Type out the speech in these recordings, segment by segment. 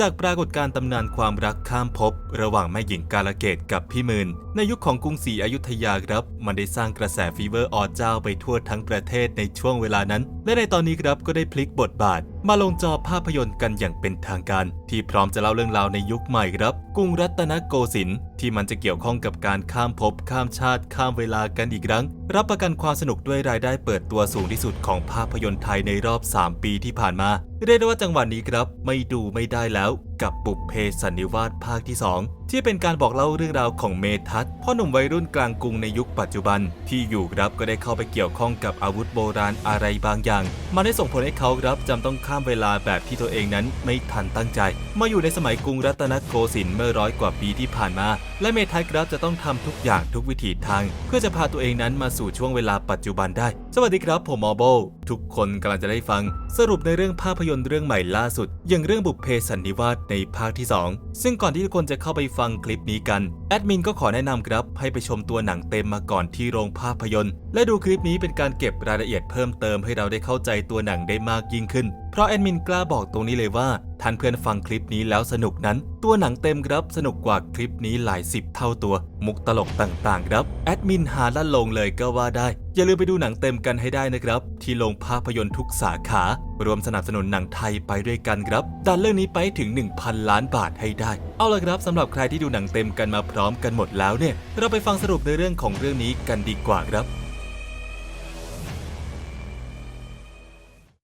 จากปรากฏการณ์ตำนานความรักข้ามภพระหว่างแม่หญิงกาลเกตกับพี่มืนในยุคของกรุงศรีอยุธยาครับ มันได้สร้างกระแสฟีเวอร์อเจ้าไปทั่วทั้งประเทศในช่วงเวลานั้น และในตอนนี้ครับก็ได้พลิกบทบาท มาลงจอภาพยนตร์กันอย่างเป็นทางการ ที่พร้อมจะเล่าเรื่องราวในยุคใหม่ครับ กรุงรัตนโกสินทร์ที่มันจะเกี่ยวข้องกับการข้ามภพข้ามชาติข้ามเวลากันอีกครั้ง รับประกันความสนุกด้วยรายได้เปิดตัวสูงที่สุดของภาพยนตร์ไทยในรอบ 3 ปีที่ผ่านมา เรียกได้ว่าจังหวะนี้ครับ ไม่ดูไม่ได้แล้วกับบุพเพสันนิวาสภาคที่ 2 ที่เป็นการบอกเล่าเรื่องราวของเมทัศพ่อหนุ่มวัยรุ่นกลางกรุงในยุคปัจจุบัน ที่อยู่รับก็ได้เข้าไปเกี่ยวข้องกับอาวุธโบราณอะไรบางอย่าง มันได้ส่งผลให้เขารับจำต้องข้ามเวลาแบบที่ตัวเองนั้นไม่ทันตั้งใจ มาอยู่ในสมัยกรุงรัตนโกสินทร์เมื่อร้อยกว่าปีที่ผ่านมา และเมทัศครับจะต้องทำทุกอย่างทุกวิถีทาง เพื่อจะพาตัวเองนั้นมาสู่ช่วงเวลาปัจจุบันได้ สวัสดีครับ ผมมอโบทุกคนกำลังจะได้ฟัง สรุปในเรื่องภาพยนตร์เรื่องใหม่ล่าสุด อย่างเรื่องบุพเพสันนิวาสในภาคที่ 2 ซึ่งก่อนที่ทุกคนจะเข้าไปฟังคลิปนี้กัน แอดมินก็ขอแนะนำครับ ให้ไปชมตัวหนังเต็มมาก่อนที่โรงภาพยนตร์ และดูคลิปนี้เป็นการเก็บรายละเอียดเพิ่มเติมให้เราได้เข้าใจตัวหนังได้มากยิ่งขึ้น เพราะแอดมินกล้าบอกตรงนี้เลยว่าท่านเพื่อนฟังคลิปนี้แล้วสนุกนั้น ตัวหนังเต็มครับสนุกกว่าคลิปนี้หลายสิบเท่าตัว มุกตลกต่างๆครับแอดมินหาล่นลงเลยก็ว่าได้ อย่าลืมไปดูหนังเต็มกันให้ได้นะครับ ที่โรงภาพยนตร์ทุกสาขารวมสนับสนุนหนังไทยไปด้วยกันครับ ดันเรื่องนี้ไปถึง 1,000 ล้านบาทให้ได้ เอาละครับสำหรับใครที่ดูหนังเต็มกันมาพร้อมกันหมดแล้วเนี่ย เราไปฟังสรุปในเรื่องของเรื่องนี้กันดีกว่าครับ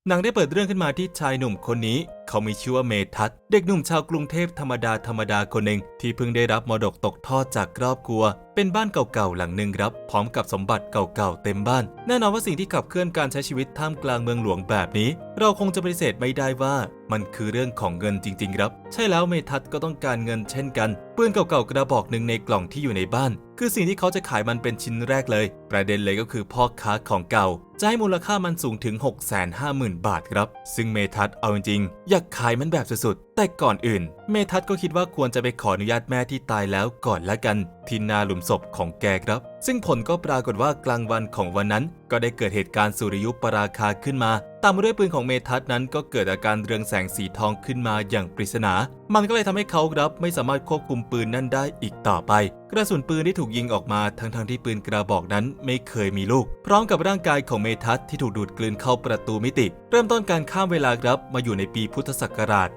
หนังได้เปิดเรื่องขึ้นมาที่ชายหนุ่มคนนี้ เขามีชื่อว่าเมทัศ เด็กหนุ่มชาวกรุงเทพธรรมดาธรรมดาคนหนึ่งที่เพิ่งได้รับมรดกตกทอดจากครอบครัว เป็นบ้านเก่าๆหลังหนึ่งครับพร้อมกับสมบัติเก่าๆเต็มบ้าน แน่นอนว่าสิ่งที่ขับเคลื่อนการใช้ชีวิตท่ามกลางเมืองหลวงแบบนี้ เราคงจะปฏิเสธไม่ได้ว่า มันคือเรื่องของเงินจริง ๆ ครับ ใช่แล้วเมทัศก็ต้องการเงินเช่นกันปืนเก่าๆกระบอกหนึ่งในกล่องที่อยู่ในบ้าน คือสิ่งที่เขาจะขายมันเป็นชิ้นแรกเลย ประเด็นเลยก็คือพ่อค้าของเก่าจะให้มูลค่ามันสูงถึง 650,000 บาทครับ ซึ่งเมทัศเอาจริงๆอยากขายมันแบบสุดๆแต่ก่อนอื่น เมทัศก็คิดว่าควรจะไปขออนุญาตแม่ที่ตายแล้วก่อนละกัน ที่นาหลุมศพของแกครับ ซึ่งผลก็ปรากฏว่ากลางวันของวันนั้น ก็ได้เกิดเหตุการณ์สุริยุปราคาขึ้นมา ตามมาด้วยปืนของเมทัศนั้นก็เกิดอาการเรืองแสงสีทองขึ้นมาอย่างปริศนา มันก็เลยทำให้เขาครับไม่สามารถควบคุมปืนนั้นได้อีกต่อไป กระสุนปืนที่ถูกยิงออกมาทั้งๆทที่ปืนกระบอกนั้นไม่เคยมีลูก พร้อมกับร่างกายของเมทัศที่ถูกดูดกลืนเข้าประตูมิติ เริ่มต้นการข้ามเวลาครับมาอยู่ในปีพุทธศักราช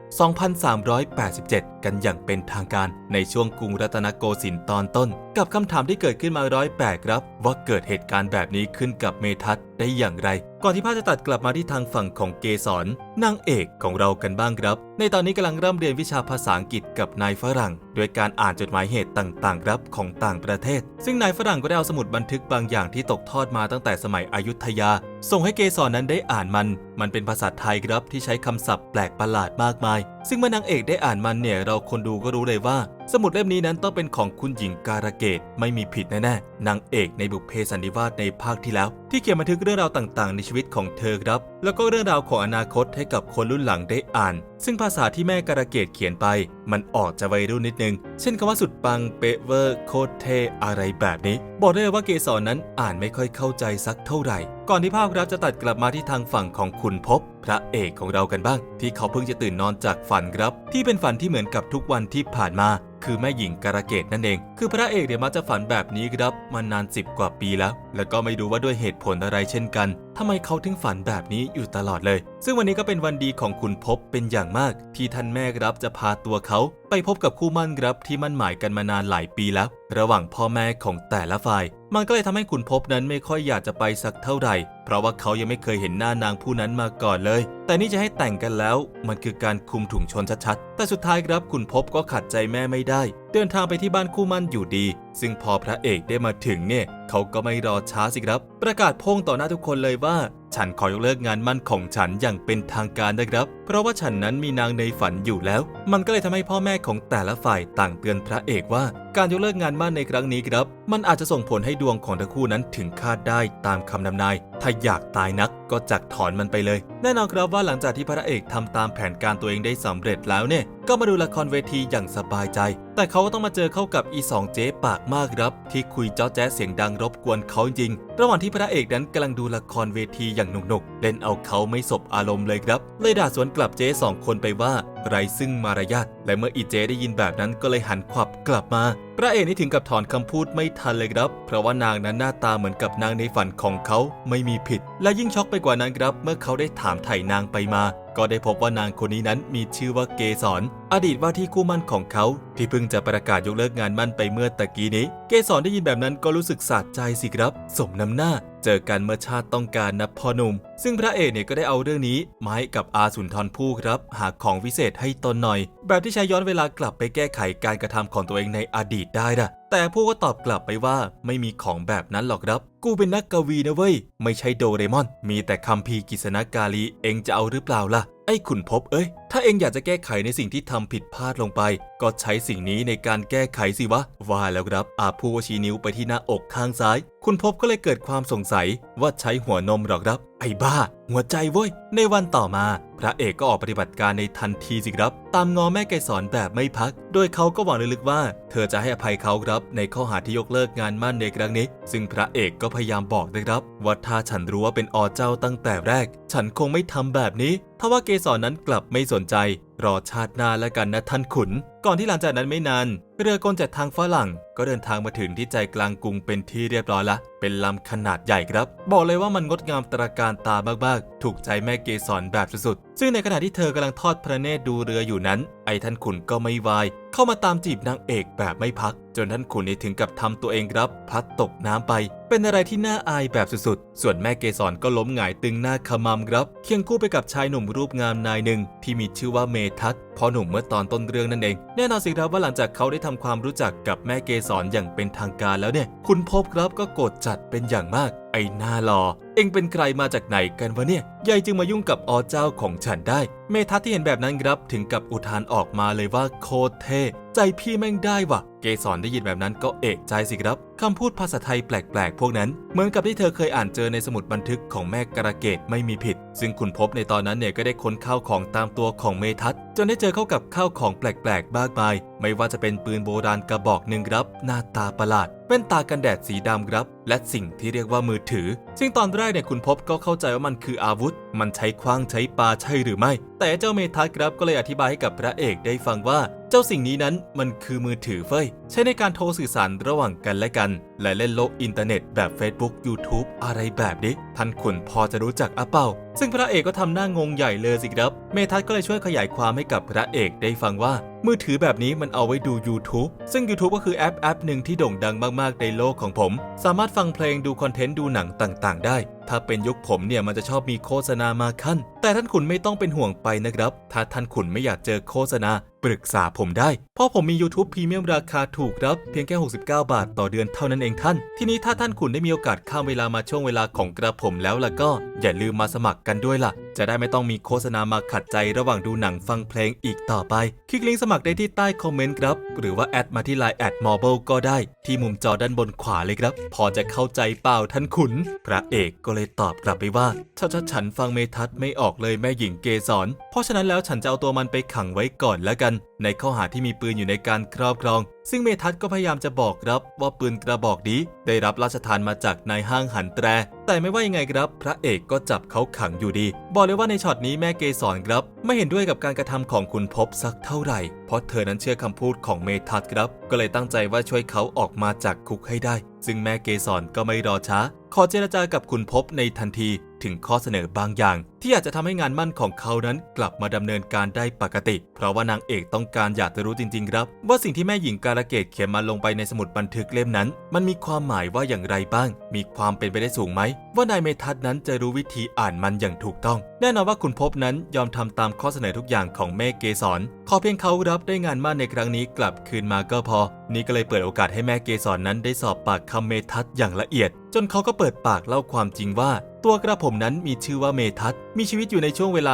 2,380 2387กันอย่างเป็นทางการในช่วงกรุงรัตนโกสินทร์ตอนต้น กับคำถามที่เกิดขึ้นมาร้อยแปดครับ ว่าเกิดเหตุการณ์แบบนี้ขึ้นกับเมทัศน์ ได้อย่างไร ก่อนที่ภาพจะตัดกลับมาที่ทางฝั่งของเกสรนางเอกของเรากันบ้างครับ ในตอนนี้กำลังเริ่มเรียนวิชาภาษาอังกฤษกับนายฝรั่ง โดยการอ่านจดหมายเหตุต่างๆครับของต่างประเทศ ซึ่งนายฝรั่งก็ได้เอาสมุดบันทึกบางอย่างที่ตกทอดมาตั้งแต่สมัยอยุธยา ส่งให้เกสรนั้นได้อ่านมัน มันเป็นภาษาไทยครับที่ใช้คำศัพท์แปลกประหลาดมากมาย ซึ่งเมื่อนางเอกได้อ่านมันเนี่ยเราคนดูก็รู้เลยว่า สมุดเล่มนี้นั้นต้องเป็นของคุณหญิงการะเกดไม่มีผิดแน่ๆนางเอกในบุพเพสันนิวาสในภาคที่แล้ว ที่เขียนบันทึกเรื่องราวต่างๆ ในชีวิตของเธอครับ แล้วก็เรื่องราวของอนาคตให้กับคนรุ่นหลังได้อ่าน ซึ่งภาษาที่แม่การะเกดเขียนไป มันออกจะวัยรุ่นนิดนึง เช่นคำว่าสุดปังเป๊ะเวอร์โคตรเท่อะไรแบบนี้ บอกได้เลยว่าเกสรนั้นอ่านไม่ค่อยเข้าใจสักเท่าไหร่ ก่อนที่ภาพครับจะตัดกลับมาที่ทางฝั่งของคุณพบ พระเอกของเรากันบ้าง ที่เขาเพิ่งจะตื่นนอนจากฝันครับ ที่เป็นฝันที่เหมือนกับทุกวันที่ผ่านมาคือแม่หญิงการะเกดนั่นเอง คือพระเอกเนี่ยมักจะฝันแบบนี้ครับมานานสิบกว่าปีแล้ว แล้วก็ไม่รู้ว่าด้วยเหตุผลอะไรเช่นกันทำไมเขาถึงฝันแบบนี้อยู่ตลอดเลย ซึ่งวันนี้ก็เป็นวันดีของคุณพบเป็นอย่างมาก ที่ท่านแม่ครับจะพาตัวเขา ไปพบกับคู่มั่นครับที่มั่นหมายกันมานานหลายปีแล้ว ระหว่างพ่อแม่ของแต่ละฝ่าย มันก็เลยทำให้คุณพบนั้นไม่ค่อยอยากจะไปสักเท่าไหร่เพราะว่าเขายังไม่เคยเห็นหน้านางผู้นั้นมาก่อนเลย แต่นี่จะให้แต่งกันแล้ว มันคือการคุมถุงชนชัดๆ แต่สุดท้ายครับคุณพบก็ขัดใจแม่ไม่ได้ เดินทางไปที่บ้านคู่มั่นอยู่ดี ซึ่งพอพระเอกได้มาถึงเนี่ยเขาก็ไม่รอช้าสิครับ ประกาศพงต่อหน้าทุกคนเลยว่า ฉันขอยกเลิกงานมั่นของฉันอย่างเป็นทางการนะครับ เพราะว่าฉันนั้นมีนางในฝันอยู่แล้ว มันก็เลยทำให้พ่อแม่ของแต่ละฝ่ายต่างเตือนพระเอกว่า การยกเลิกงานมั่นในครั้งนี้ครับ มันอาจจะส่งผลให้ดวงของทั้งคู่นั้นถึงคาดได้ตามคำนำนายถ้าอยากตายนักก็จักถอนมันไปเลย แน่นอนครับว่าหลังจากที่พระเอกทำตามแผนการตัวเองได้สำเร็จแล้วเนี่ยก็มาดูละครเวทีอย่างสบายใจ แต่เขาก็ต้องมาเจอเข้ากับอีสองเจ๊ปากมากครับ ที่คุยเจ้าแจ๊เสียงดังรบกวนเขาจริง ระหว่างที่พระเอกนั้นกำลังดูละครเวทีอย่างหนุกๆ เล่นเอาเขาไม่สบอารมณ์เลยครับ เลยด่าสวนกลับเจ๊สองคนไปว่า ไรซึ่งมารยาทและเมื่ออีเจ๊ได้ยินแบบนั้นก็เลยหันขวับกลับมาพระเอกนี่ถึงกับถอนคำพูดไม่ทันเลยครับ เพราะว่านางนั้นหน้าตาเหมือนกับนางในฝันของเขาไม่มีผิด และยิ่งช็อกไปกว่านั้นครับ เมื่อเขาได้ถามไถ่นางไปมา ก็ได้พบว่านางคนนี้นั้นมีชื่อว่าเกสร อดีตว่าที่คู่มั่นของเขา ที่เพิ่งจะประกาศยกเลิกงานมั่นไปเมื่อตะกี้นี้ เกสรได้ยินแบบนั้นก็รู้สึกสะใจสิครับ สมน้ำหน้า เจอกันเมื่อชาติต้องการนะพ่อหนุ่ม ซึ่งพระเอกเนี่ยก็ได้เอาเรื่องนี้มาให้กับอาสุนทรภู่ครับ หาของวิเศษให้ตนหน่อย แบบที่ใช้ย้อนเวลากลับไปแก้ไขการกระทำของตัวเองในอดีตได้นะแต่ผู้ก็ตอบกลับไปว่าไม่มีของแบบนั้นหรอกครับ กูเป็นนักกวีนะเว้ย ไม่ใช่โดเรมอน มีแต่คัมภีร์กิษณกาลีเองจะเอาหรือเปล่าล่ะ ไอ้ขุนพบเอ้ย ถ้าเองอยากจะแก้ไขในสิ่งที่ทำผิดพลาดลงไป ก็ใช้สิ่งนี้ในการแก้ไขสิวะ ว่าแล้วครับอาผู้ชี้นิ้วไปที่หน้าอกข้างซ้าย คุณพบก็เลยเกิดความสงสัยว่าใช้หัวนมหรอกครับ ไอ้บ้า หัวใจเว้ย ในวันต่อมา พระเอกก็ออกปฏิบัติการในทันทีสิครับ ตามงอแม่ไกรสอนแบบไม่พัก โดยเขาก็หวังลึกๆว่า เธอจะให้อภัยเขาครับ ในข้อหาที่ยกเลิกงานมั่นในครั้งนี้ ซึ่งพระเอกก็พยายามบอกนะครับว่าถ้าฉันรู้ว่าเป็นอเจ้าตั้งแต่แรก ฉันคงไม่ทำแบบนี้ทว่าเกสรนั้นกลับไม่สนใจรอชาติหน้าแล้วกันนะท่านขุน ก่อนที่หลังจากนั้นไม่นาน เรือกลจากทางฝรั่งก็เดินทางมาถึงที่ใจกลางกรุงเป็นที่เรียบร้อยละ เป็นลำขนาดใหญ่ครับ บอกเลยว่ามันงดงามตระการตามากๆ ถูกใจแม่เกสรแบบสุดๆ ซึ่งในขณะที่เธอกำลังทอดพระเนตรดูเรืออยู่นั้น ไอ้ท่านขุนก็ไม่วาย เข้ามาตามจีบนางเอกแบบไม่พัก จนท่านขุนนี่ถึงกับทำตัวเองครับ พลัดตกน้ำไป เป็นอะไรที่น่าอายแบบสุดๆ ส่วนแม่เกสรก็ล้มหงายตึงหน้าขมำครับเคียงคู่ไปกับชายหนุ่มรูปงามนายหนึ่งที่มีชื่อว่าเมทัศพ่อหนุ่มเมื่อตอนต้นเรื่องนั่นเอง แน่นอนสิครับว่าหลังจากเขาได้ทำความรู้จักกับแม่เกสรอย่างเป็นทางการแล้วเนี่ย คุณพบครับก็โกรธจัดเป็นอย่างมาก ไอ้หน้าหลอ เองเป็นใครมาจากไหนกันวะเนี่ยยายจึงมายุ่งกับอเจ้าของฉันได้ เมทัศที่เห็นแบบนั้นครับถึงกับอุทานออกมาเลยว่าโคตรเท่ใจพี่แม่งได้ว่ะเกสรได้ยินแบบนั้นก็เอกใจสิครับคำพูดภาษาไทยแปลกๆ พวกนั้น เหมือนกับที่เธอเคยอ่านเจอในสมุดบันทึกของแม่กระเกตไม่มีผิด ซึ่งคุณพบในตอนนั้นเนี่ยก็ได้ค้นข้าวของตามตัวของเมทัศจนได้เจอเข้ากับข้าวของแปลกๆมากมาย ไม่ว่าจะเป็นปืนโบราณกระบอกหนึ่งครับ หน้าตาประหลาดแว่นตากันแดดสีดำครับ และสิ่งที่เรียกว่ามือถือ ซึ่งตอนแรรกเนี่ยคุณพบก็เข้าใจว่ามันคืออาวุธ มันใช้คว้างใช้ปาใช่หรือไม่ แต่เจ้าเมทัศครับก็เลยอธิบายให้กับพระเอกได้ฟังว่า เจ้าสิ่งนี้นั้นมันคือมือถือเฟ้ยใช้ในการโทรสื่อสารระหว่างกันและกัน และเล่นโลกอินเทอร์เน็ตแบบ Facebook YouTube อะไรแบบนี้ท่านขุนพอจะรู้จักอะเป้าซึ่งพระเอกก็ทำหน้างงใหญ่เลยสิครับ เมทัศก็เลยช่วยขยายความให้กับพระเอกได้ฟังว่า มือถือแบบนี้มันเอาไว้ดู YouTube ซึ่ง YouTube ก็คือแอปแอปหนึ่งที่โด่งดังมาก ๆ ในโลกของผม สามารถฟังเพลงดูคอนเทนต์ดูหนังต่าง ๆ ได้ ถ้าเป็นยุคผมเนี่ยมันจะชอบมีโฆษณามาขั้น แต่ท่านขุนไม่ต้องเป็นห่วงไปนะครับ ถ้าท่านขุนไม่อยากเจอโฆษณา ปรึกษาผมได้ เพราะผมมี YouTube พรีเมียมราคาถูกครับ เพียงแค่ 69 บาทต่อเดือนเท่านั้นเองท่าน ทีนี้ถ้าท่านขุนได้มีโอกาสข้ามเวลามาช่วงเวลาของกระผมแล้วล่ะก็ อย่าลืมมาสมัครกันด้วยล่ะ จะได้ไม่ต้องมีโฆษณามาขัดใจระหว่างดูหนังฟังเพลงอีกต่อไป คลิกลิงก์สมัครได้ที่ใต้คอมเมนต์ครับ หรือว่าแอดมาที่ไลน์แอดมอเบลก็ได้ ที่มุมจอด้านบนขวาเลยครับ พอจะเข้าใจเปล่าท่านขุน พระเอกก็เลยตอบกลับไปว่าถ้าฉันฟังเมทัศน์ไม่ออกเลยแม่หญิงเกสรเพราะฉะนั้นแล้วฉันจะเอาตัวมันไปขังไว้ก่อนแล้วกัน ในข้อหาที่มีปืนอยู่ในการครอบครอง ซึ่งเมทัศก็พยายามจะบอกครับว่าปืนกระบอกนี้ได้รับราชทานมาจากนายห้างหันแตร แต่ไม่ว่ายังไงครับ พระเอกก็จับเขาขังอยู่ดี บอกเลยว่าในช็อตนี้แม่เกสรครับ ไม่เห็นด้วยกับการกระทำของคุณพบสักเท่าไหร่ เพราะเธอนั้นเชื่อคำพูดของเมทัศครับ ก็เลยตั้งใจว่าช่วยเขาออกมาจากคุกให้ได้ ซึ่งแม่เกสรก็ไม่รอช้า ขอเจรจากับคุณพบในทันที ถึงข้อเสนอบางอย่าง ที่อาจจะทำให้งานมั่นของเขานั้นกลับมาดำเนินการได้ปกติ เพราะว่านางเอกต้องการอยากจะรู้จริง ๆ ครับ ว่าสิ่งที่แม่หญิงการะเกดเขียนมาลงไปในสมุดบันทึกเล่มนั้น มันมีความหมายว่าอย่างไรบ้าง มีความเป็นไปได้สูงไหม ว่านายเมทัศน์นั้นจะรู้วิธีอ่านมันอย่างถูกต้อง แน่นอนว่าคุณพบนั้นยอมทำตามข้อเสนอทุกอย่างของแม่เกสรขอเพียงเขารับได้งานมั่นในครั้งนี้กลับคืนมาก็พอ นี่ก็เลยเปิดโอกาสให้แม่เกสรนั้นได้สอบปากคำเมทัศน์อย่างละเอียด จนเขาก็เปิดปากเล่าความจริงว่า ตัวกระผมนั้นมีชื่อว่าเมทัศมีชีวิตอยู่ในช่วงเวลา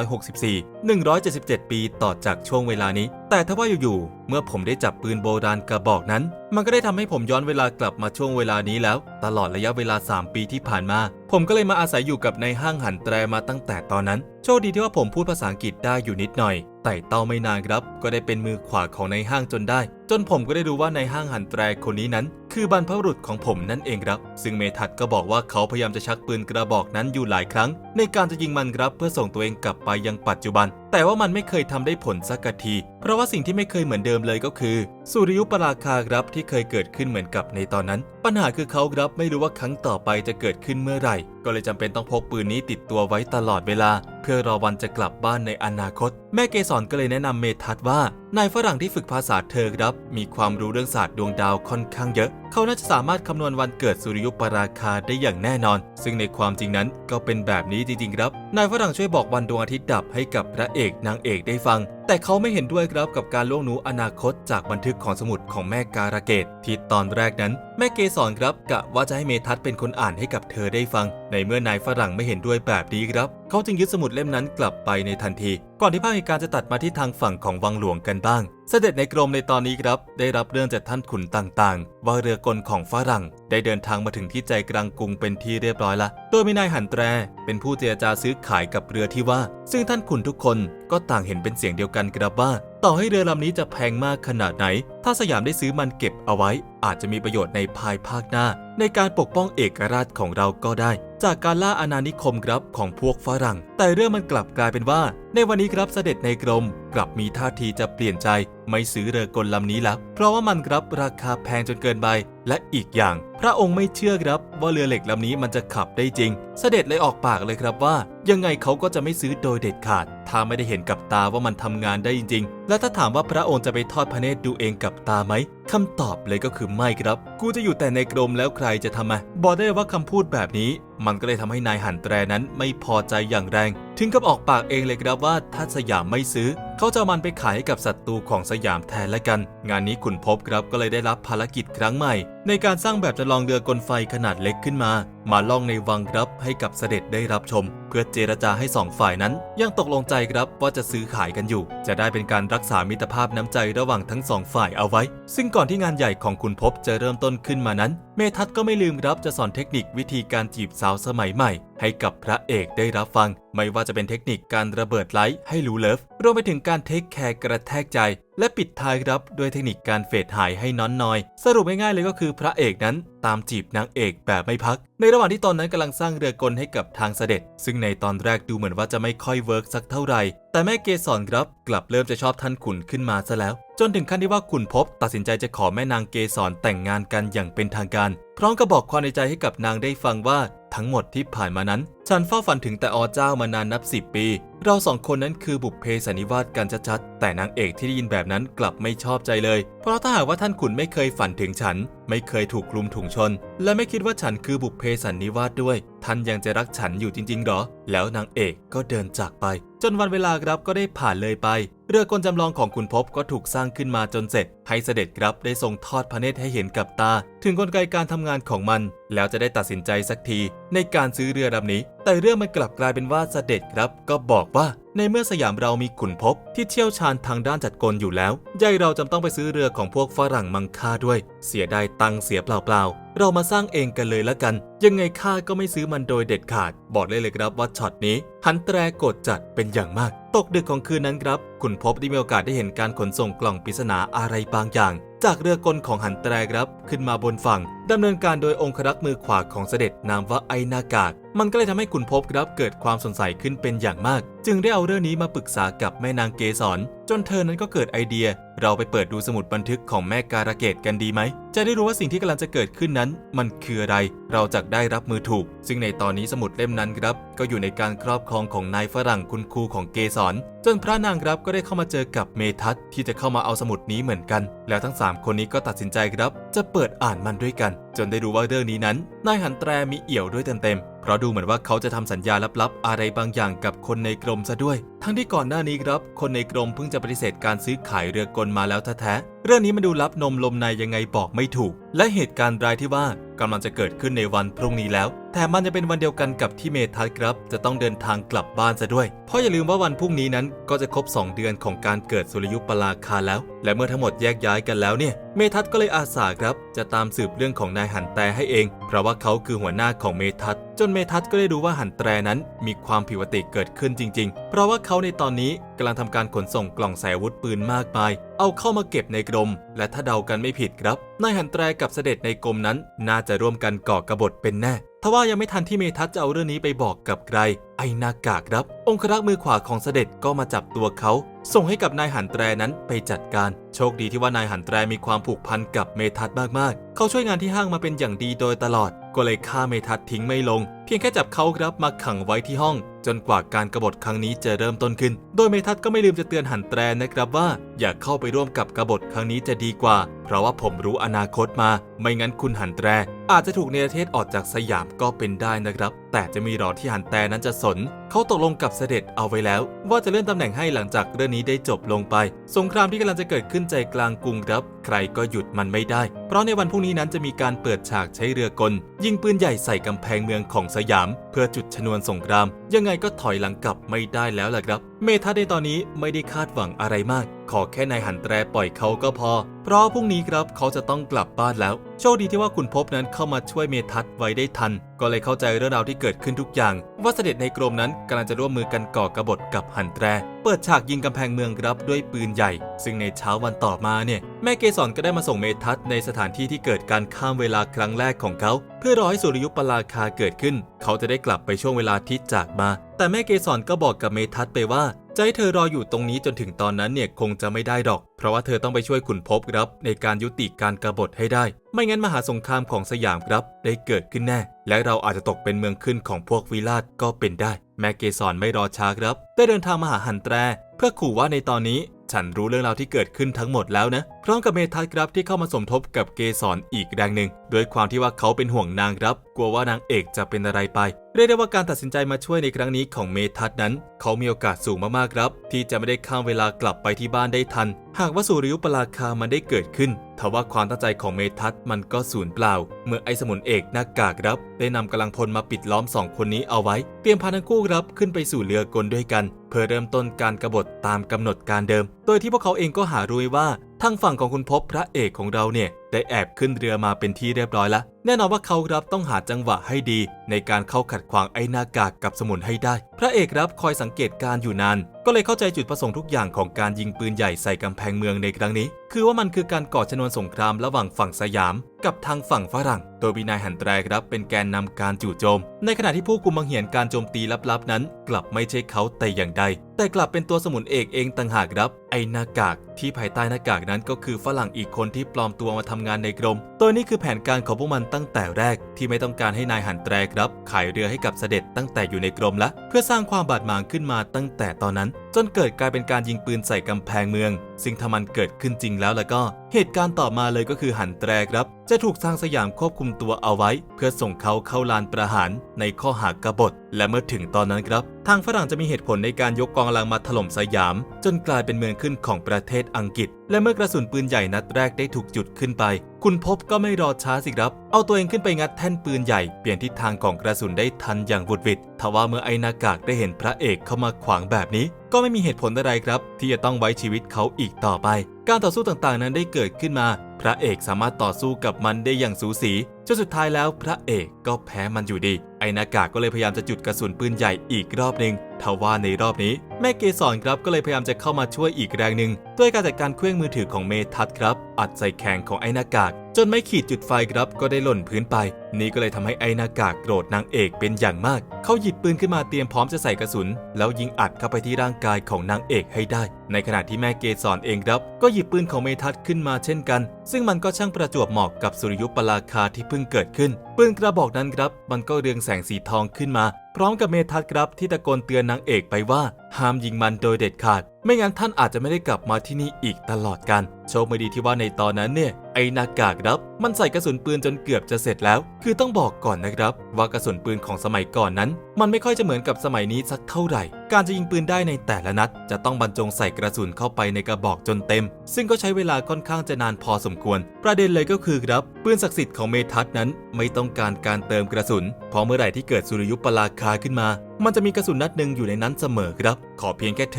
2564 177 ปีต่อจากช่วงเวลานี้ แต่ถ้าว่าอยู่ๆ เมื่อผมได้จับปืนโบราณกระบอกนั้น มันก็ได้ทำให้ผมย้อนเวลากลับมาช่วงเวลานี้แล้ว ตลอดระยะเวลา 3 ปีที่ผ่านมา ผมก็เลยมาอาศัยอยู่กับในห้างหันแตรมาตั้งแต่ตอนนั้น โชคดีที่ว่าผมพูดภาษาอังกฤษได้อยู่นิดหน่อย แต่เต้าไม่นานครับ ก็ได้เป็นมือขวาของในห้างจนได้ จนผมก็ได้รู้ว่าในห้างหันแตรคนนี้นั้น คือบรรพบุรุษของผมนั่นเองครับ ซึ่งเมทัศก็บอกว่าเขาพยายามจะชักปืนกระบอกนั้นอยู่หลายครั้ง ในการจะยิงมันครับเพื่อส่งตัวเองกลับไปยังปัจจุบัน แต่ว่ามันไม่เคยทำได้ผลสักที เพราะว่าสิ่งที่ไม่เคยเหมือนเดิมเลยก็คือ สุริยุปราคาครับที่เคยเกิดขึ้นเหมือนกับในตอนนั้น ปัญหาคือเขาครับไม่รู้ว่าครั้งต่อไปจะเกิดขึ้นเมื่อไหร่ ก็เลยจำเป็นต้องพกปืนนี้ติดตัวไว้ตลอดเวลา เพื่อรอวันจะกลับบ้านในอนาคต แม่เกสรก็เลยแนะนำเมทัศน์ว่า นายฝรั่งที่ฝึกภาษาเธอครับ มีความรู้เรื่องศาสตร์ดวงดาวค่อนข้างเยอะ เขาน่าจะสามารถคำนวณวันเกิดสุริยุปราคาได้อย่างแน่นอน ซึ่งในความจริงนั้นก็เป็นแบบนี้จริงๆครับ นายฝรั่งช่วยบอกวันดวงอาทิตย์ดับให้กับพระเอกนางเอกได้ฟัง แต่เขาไม่เห็นด้วยครับกับการล่วงรู้อนาคตจากบันทึกของสมุดของแม่การะเกดที่ตอนแรกนั้น แม่เกสรครับกะว่าจะให้เมทัศเป็นคนอ่านให้กับเธอได้ฟัง ในเมื่อนายฝรั่งไม่เห็นด้วยแบบนี้ครับ เขาจึงยึดสมุดเล่มนั้นกลับไปในทันที ก่อนที่ภาพเหตุการณ์จะตัดมาที่ทางฝั่งของวังหลวงกันบ้าง เสด็จในกรมในตอนนี้ครับ ได้รับเรื่องจากท่านขุนต่างๆ ว่าเรือกลของฝรั่ง ได้เดินทางมาถึงที่ใจกลางกรุงเป็นที่เรียบร้อยละ โดยมีนายหันแตร เป็นผู้เจรจาซื้อขายกับเรือที่ว่า ซึ่งท่านขุนทุกคนก็ต่างเห็นเป็นเสียงเดียวกันครับว่า ต่อให้เรือลำนี้จะแพงมากขนาดไหน ถ้าสยามได้ซื้อมันเก็บเอาไว้ อาจจะมีประโยชน์ในภายภาคหน้า ในการปกป้องเอกราชของเราก็ได้ จากการล่าอาณานิคมครับของพวกฝรั่ง แต่เรื่องมันกลับกลายเป็นว่า ในวันนี้ครับเสด็จในกรม กลับมีท่าทีจะเปลี่ยนใจ ไม่ซื้อเรือกลลำนี้แล้วเพราะว่ามันครับราคาแพงจนเกินไปและอีกอย่าง พระองค์ไม่เชื่อครับว่าเรือเหล็กลำนี้มันจะขับได้จริง เสด็จเลยออกปากเลยครับว่า ยังไงเขาก็จะไม่ซื้อโดยเด็ดขาด ถ้าไม่ได้เห็นกับตาว่ามันทำงานได้จริง ๆ และถ้าถามว่าพระองค์จะไปทอดพระเนตรดูเองกับตาไหม คำตอบเลยก็คือไม่ครับ กูจะอยู่แต่ในกรมแล้วใครจะทำไมบอกได้ว่าคำพูดแบบนี้ มันก็เลยทำให้นายหันแตรนั้นไม่พอใจอย่างแรง ถึงกับออกปากเองเลยครับว่าถ้าสยามไม่ซื้อ เขาจะมันไปขายให้กับศัตรูของสยามแทนละกัน งานนี้ขุนพบครับก็เลยได้รับภารกิจครั้งใหม่ ในการสร้างแบบจำลองเรือกลไฟขนาดเล็กขึ้นมา มาล่องในวังครับให้กับเสด็จได้รับชม เพื่อเจรจาให้สองฝ่ายนั้น ยังตกลงใจครับว่าจะซื้อขายกันอยู่ จะได้เป็นการรักษามิตรภาพน้ำใจระหว่างทั้งสองฝ่ายเอาไว้ ซึ่งก่อน่อนที่งานใหญ่ของคุณพบจะเริ่มต้นขึ้นมานั้น เมทัศก็ไม่ลืมรับจะสอนเทคนิควิธีการจีบสาวสมัยใหม่ ให้กับพระเอกได้รับฟัง ไม่ว่าจะเป็นเทคนิคการระเบิดไลท์ให้รู้เลิฟ รวมไปถึงการเทคแคร์กระแทกใจ และปิดท้ายครับด้วยเทคนิคการเฟดหายให้น้อนนอย สรุปง่ายๆเลยก็คือพระเอกนั้นตามจีบนางเอกแบบไม่พัก ในระหว่างที่ตอนนั้นกำลังสร้างเรือกลให้กับทางเสด็จ ซึ่งในตอนแรกดูเหมือนว่าจะไม่ค่อยเวิร์กสักเท่าไหร่ แต่แม่เกสรครับกลับเริ่มจะชอบท่านขุนขึ้นมาซะแล้ว จนถึงขั้นที่ว่าขุนพบ ตัดสินใจจะขอแม่นางเกสรแต่งงานกันอย่างเป็นทางการ พร้อมกับบอกความในใจให้กับนางได้ฟังว่า ทั้งหมดที่ผ่านมานั้น ฉันเฝ้าฝันถึงแต่อเจ้ามานานนับสิบปี เราสองคนนั้นคือบุพเพสันนิวาสกันชัดๆแต่นางเอกที่ได้ยินแบบนั้นกลับไม่ชอบใจเลย เพราะถ้าหากว่าท่านขุนไม่เคยฝันถึงฉัน ไม่เคยถูกคลุมถุงชน และไม่คิดว่าฉันคือบุพเพสันนิวาสด้วย ท่านยังจะรักฉันอยู่จริงๆหรอ แล้วนางเอกก็เดินจากไป จนวันเวลาครับก็ได้ผ่านเลยไป เรือกลจำลองของขุนพบก็ถูกสร้างขึ้นมาจนเสร็จ ให้เสด็จครับได้ทรงทอดพระเนตรให้เห็นกับตา ถึงกลไกการทำงานของมัน แล้วจะได้ตัดสินใจสักที ในการซื้อเรือลำนี้ แต่เรื่องมันกลับกลายเป็นว่าเสด็จครับ ก็บอกว่า ในเมื่อสยามเรามีขุนพบที่เชี่ยวชาญทางด้านจัดกลอยู่แล้วใหญ่เราจำต้องไปซื้อเรือของพวกฝรั่งมังค่าด้วย เสียดายตังเสียเปล่าๆเรามาสร้างเองกันเลยละกัน ยังไงข้าก็ไม่ซื้อมันโดยเด็ดขาด บอกเลยเลยครับว่าช็อตนี้หันแตรกรธจัดเป็นอย่างมาก ตกดึกของคืนนั้นครับขุนพบได้มีโอกาสได้เห็นการขนส่งกล่องปริศนาอะไรบางอย่าง จากเรือกลของหันแตรครับ ขึ้นมาบนฝั่ง ดำเนินการโดยองครักษ์มือขวาของเสด็จนามว่าไอนากากมันก็เลยทำให้ขุนพบครับเกิดความสงสัยขึ้นเป็นอย่างมาก จึงได้เอาเรื่องนี้มาปรึกษากับแม่นางเกสรจนเธอนั้นก็เกิดไอเดีย เราไปเปิดดูสมุดบันทึกของแม่การะเกดกันดีไหม จะได้รู้ว่าสิ่งที่กำลังจะเกิดขึ้นนั้น มันคืออะไร เราจะได้รับมือถูก ซึ่งในตอนนี้สมุดเล่มนั้นครับ ก็อยู่ในการครอบครองของนายฝรั่งคุณครูของเกสรจนพระนางครับก็ได้เข้ามาเจอกับเมทัศที่จะเข้ามาเอาสมุดนี้เหมือนกัน แล้วทั้ง 3 คนนี้ก็ตัดสินใจครับ จะเปิดอ่านมันด้วยกันจนได้รู้ว่าเรื่องนี้นั้นนายหันแตรมีเอี่ยวด้วยเต็มๆเพราะดูเหมือนว่าเขาจะทำสัญญาลับๆ อะไรบางอย่างกับคนในกรมซะด้วย ทั้งที่ก่อนหน้านี้ครับคนในกรมเพิ่งจะปฏิเสธการซื้อขายเรือกลมาแล้วแท้ๆเรื่องนี้มันดูลับนมลมในยังไงบอกไม่ถูก และเหตุการณ์รายที่ว่ากำลังจะเกิดขึ้นในวันพรุ่งนี้แล้ว แต่มันจะเป็นวันเดียวกันกับที่เมทัศครับ จะต้องเดินทางกลับบ้านซะด้วย เพราะอย่าลืมว่าวันพรุ่งนี้นั้นก็จะครบ 2 เดือนของการเกิดสุริยุปราคาแล้ว และเมื่อทั้งหมดแยกย้ายกันแล้วเนี่ย เมทัศก็เลยอาสาครับ จะตามสืบเรื่องของนายหันแต่ให้เอง เพราะว่าเขาคือหัวหน้าของเมทัศ จนเมทัศก็ได้รู้ว่าหันแตรนั้นมีความผิดปกติเกิดขึ้นจริง ๆ เพราะว่าเขาในตอนนี้กำลังทำการขนส่งกล่องใส่อาวุธปืนมากมาย เอาเข้ามาเก็บในกรม และถ้าเดากันไม่ผิดครับนายหันแตรกับเสด็จในกรมนั้น น่าจะร่วมกันก่อกระบฏเป็นแน่ ทว่ายังไม่ทันที่เมทัศจะเอาเรื่องนี้ไปบอกกับใคร ไอ้หนากากรับ องครักษ์มือขวาของเสด็จก็มาจับตัวเขา ส่งให้กับนายหันแตรนั้นไปจัดการ โชคดีที่ว่านายหันแตรมีความผูกพันกับเมทัศมากๆ เขาช่วยงานที่ห้างมาเป็นอย่างดีโดยตลอด ก็เลยฆ่าเมทัศทิ้งไม่ลง เพียงแค่จับเขาครับมาขังไว้ที่ห้อง จนกว่าการกบฏครั้งนี้จะเริ่มต้นขึ้น โดยเมทัศก็ไม่ลืมจะเตือนหันแตรนะครับว่า อย่าเข้าไปร่วมกับกบฏครั้งนี้จะดีกว่า เพราะว่าผมรู้อนาคตมา ไม่งั้นคุณหันแตร อาจจะถูกเนรเทศออกจากสยามก็เป็นได้นะครับ แต่จะมีรอที่หันแตรนั้นจะสน เขาตกลงกับเสด็จเอาไว้แล้ว ว่าจะเลื่อนตำแหน่งให้หลังจากเรื่องนี้ได้จบลงไป สงครามที่กำลังจะเกิดขึ้นใจกลางกรุงครับใครก็หยุดมันไม่ได้ เพราะในวันพรุ่งนี้นั้นจะมีการเปิดฉากใช้เรือกล ยิงปืนใหญ่ใส่กำแพงเมืองของสยาม เพื่อจุดชนวนสงคราม ยังไงก็ถอยหลังกลับไม่ได้แล้วล่ะครับ เมทัศในตอนนี้ไม่ได้คาดหวังอะไรมาก ขอแค่นายหันแตรปล่อยเขาก็พอเพราะพรุ่งนี้ครับเขาจะต้องกลับบ้านแล้ว โชคดีที่ว่าคุณพบนั้นเข้ามาช่วยเมทัศไว้ได้ทัน ก็เลยเข้าใจเรื่องราวที่เกิดขึ้นทุกอย่าง ว่าเสด็จในกรมนั้นกำลังจะร่วมมือกันก่อกบฏกับหันแตร เปิดฉากยิงกำแพงเมืองครับด้วยปืนใหญ่ ซึ่งในเช้าวันต่อมาเนี่ยแม่เกสรก็ได้มาส่งเมทัศในสถานที่ที่เกิดการข้ามเวลาครั้งแรกของเขา เพื่อรอให้สุริยุปราคาเกิดขึ้น เขาจะได้กลับไปช่วงเวลาที่จากมา แต่แม่เกสรก็บอกกับเมทัศไปว่า จะให้เธอรออยู่ตรงนี้จนถึงตอนนั้นเนี่ยคงจะไม่ได้ดอก เพราะว่าเธอต้องไปช่วยขุนพบครับ ในการยุติการกบฏให้ได้ ไม่งั้นมหาสงครามของสยามครับ ได้เกิดขึ้นแน่ และเราอาจจะตกเป็นเมืองขึ้นของพวกวิราชก็เป็นได้ แม่เกสรไม่รอช้าครับ ได้เดินทางมาหาหันแตร เพื่อขู่ว่าในตอนนี้ ฉันรู้เรื่องราวที่เกิดขึ้นทั้งหมดแล้วนะพร้อมกับเมทัศครับที่เข้ามาสมทบกับเกสรอีกแรงหนึ่งโดยความที่ว่าเขาเป็นห่วงนางครับ กลัวว่านางเอกจะเป็นอะไรไป เรียกได้ว่าการตัดสินใจมาช่วยในครั้งนี้ของเมทัศนั้น เขามีโอกาสสูงมากๆครับ ที่จะไม่ได้ข้ามเวลากลับไปที่บ้านได้ทัน หากว่าสุริยุปราคามันได้เกิดขึ้นทว่าความตั้งใจของเมทัศมันก็สูญเปล่า เมื่อไอสมุนเอกหน้ากากครับ ได้นำกำลังพลมาปิดล้อมสองคนนี้เอาไว้ เตรียมพาทั้งคู่ครับขึ้นไปสู่เรือกลด้วยกัน เพื่อเริ่มต้นการกบฏตามกำหนดการเดิม โดยที่พวกเขาเองก็หารู้ว่า ทางฝั่งของคุณพบพระเอกของเราเนี่ยได้แอบขึ้นเรือมาเป็นที่เรียบร้อยแล้ว แน่นอนว่าเขาครับต้องหาจังหวะให้ดี ในการเข้าขัดขวางไอ้หน้ากากกับสมุนให้ได้ พระเอกครับคอยสังเกตการอยู่นานก็เลยเข้าใจจุดประสงค์ทุกอย่างของการยิงปืนใหญ่ใส่กำแพงเมืองในครั้งนี้ คือว่ามันคือการก่อชนวนสงครามระหว่างฝั่งสยาม กับทางฝั่งฝรั่ง โดยมีนายหันแตรครับเป็นแกนนำการจู่โจม ในขณะที่ผู้กุมบังเหียนการโจมตีลับๆนั้น กลับไม่ใช่เขาแต่อย่างใด แต่กลับเป็นตัวสมุนเอกเองต่างหากครับ ไอ้หน้ากาก ที่ภายใต้หน้ากากนั้นก็คือฝรั่งอีกคนที่ปลอมตัวมาทำงานในกรม ตัวนี้คือแผนการของพวกมันตั้งแต่แรก ที่ไม่ต้องการให้นายหันแตรครับ ขายเรือให้กับเสด็จตั้งแต่อยู่ในกรมละ เพื่อสร้างความบาดหมางขึ้นมาตั้งแต่ตอนนั้นจนเกิดกลายเป็นการยิงปืนใส่กำแพงเมือง ซึ่งถ้ามันเกิดขึ้นจริงแล้วแล้วก็ เหตุการณ์ต่อมาเลยก็คือหันแตรครับ จะถูกทางสยามควบคุมตัวเอาไว้ เพื่อส่งเขาเข้าลานประหารในข้อหากบฏ และเมื่อถึงตอนนั้นครับ ทางฝรั่งจะมีเหตุผลในการยกกองกำลังมาถล่มสยาม จนกลายเป็นเมืองขึ้นของประเทศอังกฤษ และเมื่อกระสุนปืนใหญ่นัดแรกได้ถูกจุดขึ้นไป คุณพบก็ไม่รอช้าสิครับ เอาตัวเองขึ้นไปงัดแท่นปืนใหญ่ เปลี่ยนทิศทางของกระสุนได้ทันอย่างบุดวิดทว่าเมื่อไอ้นากากได้เห็นพระเอกเข้ามาขวางแบบนี้ ก็ไม่มีเหตุผลอะไรครับ ที่จะต้องไว้ชีวิตเขาอีกต่อไปการต่อสู้ต่างๆนั้นได้เกิดขึ้นมา พระเอกสามารถต่อสู้กับมันได้อย่างสูสีจนสุดท้ายแล้วพระเอกก็แพ้มันอยู่ดี ไอ้นากากก็เลยพยายามจะจุดกระสุนปืนใหญ่อีกรอบหนึ่งทว่าในรอบนี้ แม่เกสรครับก็เลยพยายามจะเข้ามาช่วยอีกแรงหนึ่งด้วยการจัดการเครื่องมือถือของเมทัศครับ อัดใส่แขนของไอ้นากากจนไม่ขีดจุดไฟครับก็ได้หล่นพื้นไป นี่ก็เลยทำให้ไอนากากโกรธนางเอกเป็นอย่างมาก เขาหยิบปืนขึ้นมาเตรียมพร้อมจะใส่กระสุน แล้วยิงอัดเข้าไปที่ร่างกายของนางเอกให้ได้ ในขณะที่แม่เกสรเองครับ ก็หยิบปืนของเมทัศน์ขึ้นมาเช่นกัน ซึ่งมันก็ช่างประจวบเหมาะกับสุริยุปราคาที่เพิ่งเกิดขึ้น ปืนกระบอกนั้นครับมันก็เรืองแสงสีทองขึ้นมา พร้อมกับเมทัศน์ครับที่ตะโกนเตือนนางเอกไปว่าห้ามยิงมันโดยเด็ดขาด ไม่งั้นท่านอาจจะไม่ได้กลับมาที่นี่อีกตลอดกันโชคไม่ดีที่ว่าในตอนนั้นเนี่ยไอ้หน้ากากครับ มันใส่กระสุนปืนจนเกือบจะเสร็จแล้ว คือต้องบอกก่อนนะครับ ว่ากระสุนปืนของสมัยก่อนนั้น มันไม่ค่อยจะเหมือนกับสมัยนี้สักเท่าไหร่ การจะยิงปืนได้ในแต่ละนัด จะต้องบรรจงใส่กระสุนเข้าไปในกระบอกจนเต็ม ซึ่งก็ใช้เวลาค่อนข้างจะนานพอสมควร ประเด็นเลยก็คือครับปืนศักดิ์สิทธิ์ของเมทัศนั้น ไม่ต้องการการเติมกระสุนเพราะเมื่อไหร่ที่เกิดสุริยุปราคาขึ้นมา มันจะมีกระสุนนัดหนึ่งอยู่ในนั้นเสมอครับ ขอเพียงแค่เธ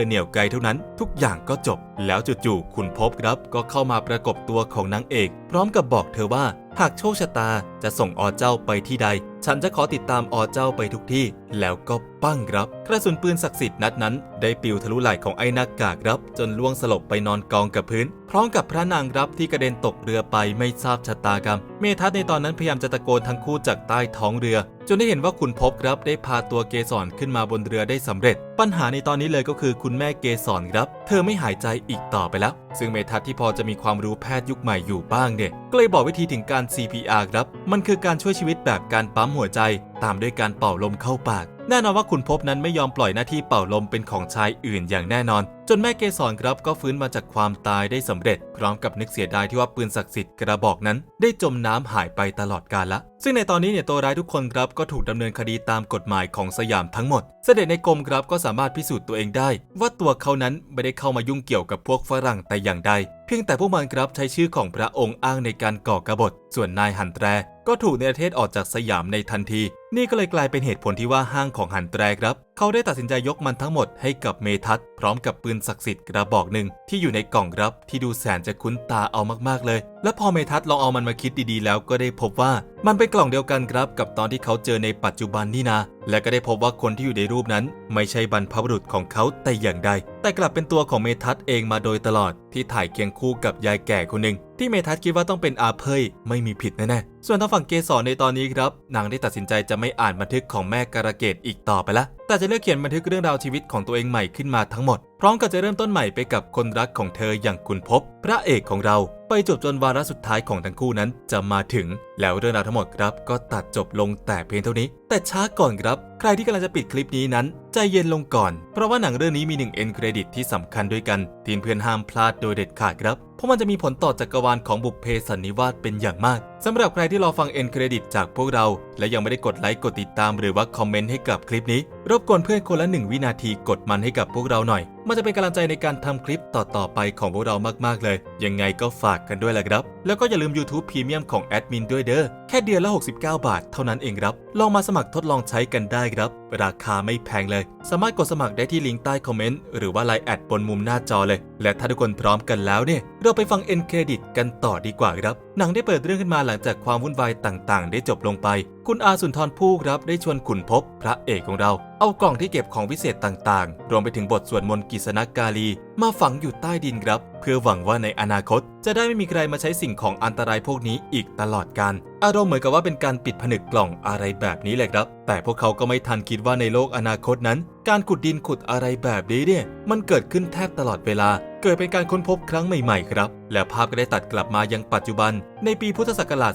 อเหนี่ยวไกลเท่านั้น ทุกอย่างก็จบ แล้วจู่ๆคุณพบครับก็เข้ามาประกบตัวของนางเอก พร้อมกับบอกเธอว่า หากโชคชะตาจะส่งอเจ้าไปที่ใด ฉันจะขอติดตามอเจ้าไปทุกที่ แล้วก็ปั้งครับ กระสุนปืนศักดิ์สิทธิ์นัดนั้น ได้ปิวทะลุไหล่ของไอ้น้ากากครับ จนล่วงสลบไปนอนกองกับพื้น พร้อมกับพระนางรับที่กระเด็นตกเรือไปไม่ทราบชะตากรรม เมทัศในตอนนั้นพยายามจะตะโกนทั้งคู่จากใต้ท้องเรือ จนได้เห็นว่าคุณพบครับได้พาตัวเกสรขึ้นมาบนเรือได้สำเร็จ ปัญหาในตอนนี้เลยก็คือคุณแม่เกสรครับ เธอไม่หายใจอีกต่อไปแล้ว ซึ่งเมทัศที่พอจะมีความรู้แพทย์ยุคใหม่อยู่บ้างเนี่ยก็เลยบอกวิธีถึงการ CPR ครับ มันคือการช่วยชีวิตแบบการปั๊มหัวใจ ตามด้วยการเป่าลมเข้าปาก แน่นอนว่าคุณพบนั้นไม่ยอมปล่อยหน้าที่เป่าลมเป็นของชายอื่นอย่างแน่นอน จนแม่เกสรครับก็ฟื้นมาจากความตายได้สำเร็จ พร้อมกับนึกเสียดายที่ว่าปืนศักดิ์สิทธิ์กระบอกนั้น ได้จมน้ำหายไปตลอดกาลละซึ่งในตอนนี้เนี่ยตัวร้ายทุกคนครับก็ถูกดำเนินคดีตามกฎหมายของสยามทั้งหมด เสด็จในกรมครับก็สามารถพิสูจน์ตัวเองได้ ว่าตัวเขานั้นไม่ได้เข้ามายุ่งเกี่ยวกับพวกฝรั่งแต่อย่างใด เพียงแต่พวกมันครับใช้ชื่อของพระองค์อ้างในการก่อกรบฏ ส่วนนายหันแตรก็ถูกเนรเทศออกจากสยามในทันที นี่ก็เลยกลายเป็นเหตุผลที่ว่าห้างของหันแตรครับ เขาได้ตัดสินใจยกมันทั้งหมดให้กับเมทัศพร้อมกับปืนศักดิ์สิทธิ์กระบอกหนึ่งที่อยู่ในกล่องครับ ที่ดูแสนจะคุ้นตาเอามากๆเลย และพอเมทัศลองเอามันมาคิดดีๆ แล้วก็ได้พบว่ามันเป็นกล่องเดียวกันครับ กับตอนที่เขาเจอในปัจจุบันนี่นาและก็ได้พบว่าคนที่อยู่ในรูปนั้น ไม่ใช่บรรพบุรุษของเขาแต่อย่างใด แต่กลับเป็นตัวของเมทัศเองมาโดยตลอด ที่ถ่ายเคียงคู่กับยายแก่คนหนึ่งที่เมทัศคิดว่าต้องเป็นอาเพยไม่มีผิดแน่ๆส่วนทางฝั่งเกสรในตอนนี้ครับนางได้ตัดสินใจจะไม่อ่านบันทึกของแม่การะเกดอีกต่อไปละ แต่จะเลือกเขียนบันทึกเรื่องราวชีวิตของตัวเองใหม่ขึ้นมาทั้งหมด พร้อมกับจะเริ่มต้นใหม่ไปกับคนรักของเธออย่างคุณพบ พระเอกของเราไปจบจนวาระสุดท้ายของทั้งคู่นั้นจะมาถึง แล้วเรื่องราวทั้งหมดครับ ก็ตัดจบลงแต่เพียงเท่านี้ แต่ช้าก่อนครับ ใครที่กำลังจะปิดคลิปนี้นั้น ใจเย็นลงก่อน เพราะว่าหนังเรื่องนี้มีหนึ่งเอ็นเครดิตที่สำคัญด้วยกัน ทีมเพื่อนห้ามพลาดโดยเด็ดขาดครับ เพราะมันจะมีผลต่อจักรวาลของบุพเพสันนิวาสเป็นอย่างมากสำหรับใครที่รอฟังเอ็นเครดิตจากพวกเรา และยังไม่ได้กดไลค์กดติดตามหรือว่าคอมเมนต์ให้กับคลิปนี้ รบกวนเพื่อนคนละหนึ่งวินาทีกดมันให้กับพวกเราหน่อย มันจะเป็นกำลังใจในการทำคลิปต่อๆไปของพวกเรามากๆเลย ยังไงก็ฝากกันด้วยแหละครับ แล้วก็อย่าลืม YouTube Premium ของแอดมินด้วยเด้อ แค่เดือนละ 69 บาทเท่านั้นเองครับ ลองมาสมัครทดลองใช้กันได้ครับ ราคาไม่แพงเลย สามารถกดสมัครได้ที่ลิงก์ใต้คอมเมนต์หรือว่าไลน์แอดบนมุมหน้าจอเลย และถ้าทุกคนพร้อมกันแล้วเนี่ย เราไปฟังเอ็นเครดิตกันต่อดีกว่าครับ หนังได้เปิดเรื่องขึ้นมาหลังจากความวุ่นวายต่างๆ ได้จบลงไป คุณอาสุนทรภู่ครับได้ชวนขุนพบพระเอกของเรา เอากล่องที่เก็บของวิเศษต่างๆ รวมไปถึงบทสวดมนต์กิิสนักกาลี มาฝังอยู่ใต้ดินครับ เพื่อหวังว่าในอนาคต จะได้ไม่มีใครมาใช้สิ่งของอันตรายพวกนี้อีกตลอดกาลอารมณ์เหมือนกับว่าเป็นการปิดผนึกกล่องอะไรแบบนี้เลยครับ แต่พวกเขาก็ไม่ทันคิดว่าในโลกอนาคตนั้น การขุดดินขุดอะไรแบบนี้เนี่ย มันเกิดขึ้นแทบตลอดเวลา เกิดเป็นการค้นพบครั้งใหม่ๆ ครับ และภาพก็ได้ตัดกลับมายังปัจจุบัน ในปีพุทธศักราช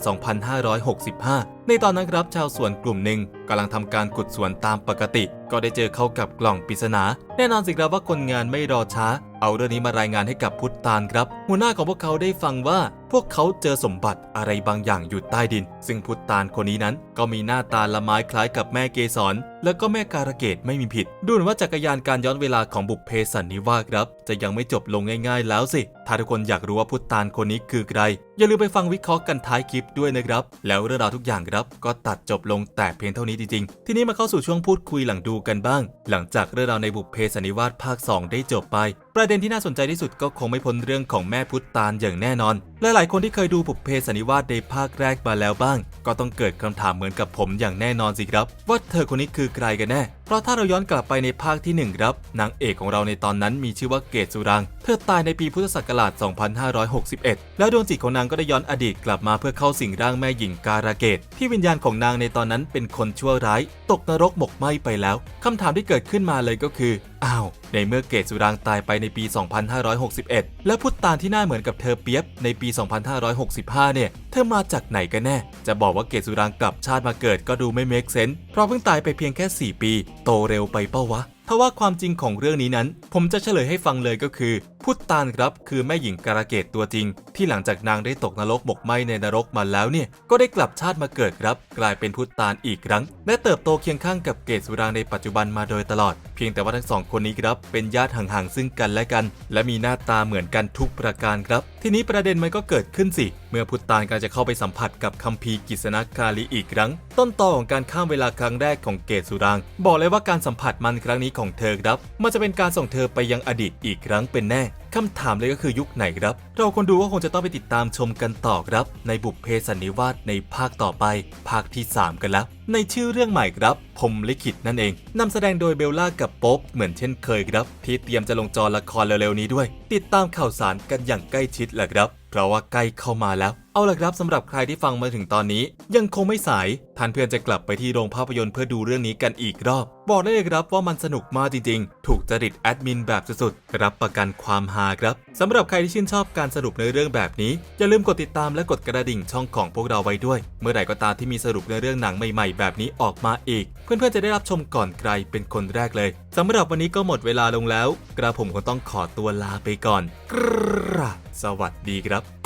2565 ในตอนนั้นครับชาวสวนกลุ่มหนึ่งกำลังทำการขุดสวนตามปกติ ก็ได้เจอเข้ากับกล่องปริศนา แน่นอนสิครับว่าคนงานไม่รอช้า เอาเรื่องนี้มารายงานให้กับพุทธานครับ หัวหน้าของพวกเขาได้ฟังว่าพวกเขาเจอสมบัติอะไรบางอย่างอยู่ใต้ดิน ซึ่งพุทธานคนนี้นั้นก็มีหน้าตาละไม้คล้ายกับแม่เกสร แล้วก็แม่การะเกดไม่มีผิด ดูเหมือนว่าจักรยานการย้อนเวลาของบุพเพสันนิวาสครับ จะยังไม่จบลงง่าย ๆ แล้วสิ ถ้าทุกคนอยากรู้ว่าพุทธานคนนี้คือใคร อย่าลืมไปฟังวิเคราะห์กันท้ายคลิปด้วยนะครับ แล้วเรื่องราวทุกอย่างครับก็ตัดจบลงแต่เพียงเท่านี้จริงๆ ทีนี้มาเข้าสู่ช่วงพูดคุยหลังดูกันบ้าง หลังจากเรื่องราวในบุพเพสันนิวาสภาค 2 ได้จบไป ประเด็นที่น่าสนใจที่สุดก็คงไม่พ้นเรื่องของแม่พุทธานอย่างแน่นอนและหลายคนที่เคยดูบุพเพสันนิวาสในภาคแรกมาแล้วบ้าง ก็ต้องเกิดคำถามเหมือนกับผมอย่างแน่นอนสิครับ ว่าเธอคนนี้คือใครกันแน่ เพราะถ้าเราย้อนกลับไปในภาคที่ 1 ครับ นางเอกของเราในตอนนั้นมีชื่อว่าเกตสุรัง เธอตายในปีพุทธศักราช 2561 แล้วดวงจิตของนางก็ได้ย้อนอดีตกลับมาเพื่อเข้าสิงร่างแม่หญิงการาเกต ที่วิญญาณของนางในตอนนั้นเป็นคนชั่วร้าย ตกนรกหมกไหม้ไปแล้วคำถามที่เกิดขึ้นมาเลยก็คือ อ้าว ในเมื่อเกตสุรางตายไปในปี 2561 และพุทธานที่หน้าเหมือนกับเธอเปียบในปี 2565 เนี่ย เธอมาจากไหนกันแน่ จะบอกว่าเกตสุรางกลับชาติมาเกิดก็ดูไม่เมคเซนส์เพราะเพิ่งตายไปเพียงแค่ 4 ปี โตเร็วไปเป้าวะทว่าความจริงของเรื่องนี้นั้น ผมจะเฉลยให้ฟังเลยก็คือพุทธตานครับคือแม่หญิงการะเกดตัวจริง ที่หลังจากนางได้ตกนรกหมกไหมในนรกมาแล้วเนี่ย ก็ได้กลับชาติมาเกิดครับ กลายเป็นพุทธตานอีกครั้ง และเติบโตเคียงข้างกับเกศสุรางในปัจจุบันมาโดยตลอด เพียงแต่ว่าทั้งสองคนนี้ครับเป็นญาติห่างๆซึ่งกันและกัน และมีหน้าตาเหมือนกันทุกประการครับ ทีนี้ประเด็นมันก็เกิดขึ้นสิ เมื่อพุทธตานกำลังจะเข้าไปสัมผัสกับคัมภีร์กิษณกาลีอีกครั้งต้นตอของการข้ามเวลาครั้งแรกของเกตสุรางบอกเลยว่าการสัมผัสมันครั้งนี้ของเธอครับ มันจะเป็นการส่งเธอไปยังอดีตอีกครั้งเป็นแน่ คำถามเลยก็คือยุคไหนครับ เราคนดูก็คงจะต้องไปติดตามชมกันต่อครับ ในบุพเพสันนิวาสในภาคต่อไป ภาคที่ 3 กันแล้ว ในชื่อเรื่องใหม่ครับพมลิขิตนั่นเองนำแสดงโดยเบลล่ากับป๊ปเหมือนเช่นเคยครับที่เตรียมจะลงจอละครเร็วๆนี้ด้วย ติดตามข่าวสารกันอย่างใกล้ชิดแหละครับเพราะว่าใกล้เข้ามาแล้ว เอาละครับสำหรับใครที่ฟังมาถึงตอนนี้ ยังคงไม่สายท่านเพื่อนจะกลับไปที่โรงภาพยนตร์เพื่อดูเรื่องนี้กันอีกรอบ บอกได้เลยครับว่ามันสนุกมากจริงๆ ถูกจริตแอดมินแบบสุดๆรับประกันความฮาครับสำหรับใครที่ชื่นชอบการสรุปในอเรื่องแบบนี้ อย่าลืมกดติดตามและกดกระดิ่งช่องของพวกเราไว้ด้วย เมื่อใดก็ตามที่มีสรุปในเรื่องหนังใหม่ๆ แบบนี้ออกมาอีก เพื่อนๆจะได้รับชมก่อนใครเป็นคนแรกเลยสำหรับวันนี้ก็หมดเวลาลงแล้ว กระผมคงต้องขอตัวลาไปก่อนกรสวัสดีครับ